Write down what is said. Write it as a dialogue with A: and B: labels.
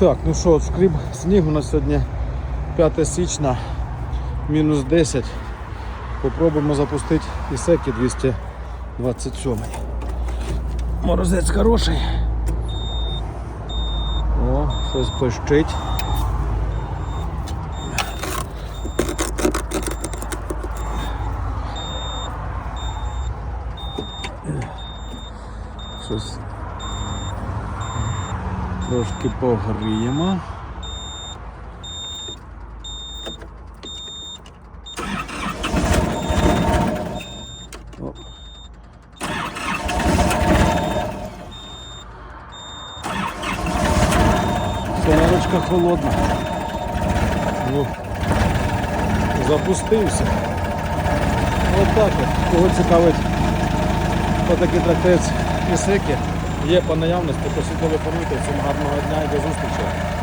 A: Так, ну що, скріб снігу на сьогодні 5 січня, мінус 10. Попробуємо запустити ісеки 227. Морозець хороший. О, щось пищить. Щось трошки погріємо. О. Солярочка холодна. Ну, запустився. Ось так от. Кого цікавить отакий трактець Ісеки. Є по наявності, то телефонуйте. Всім гарного дня і до зустрічі.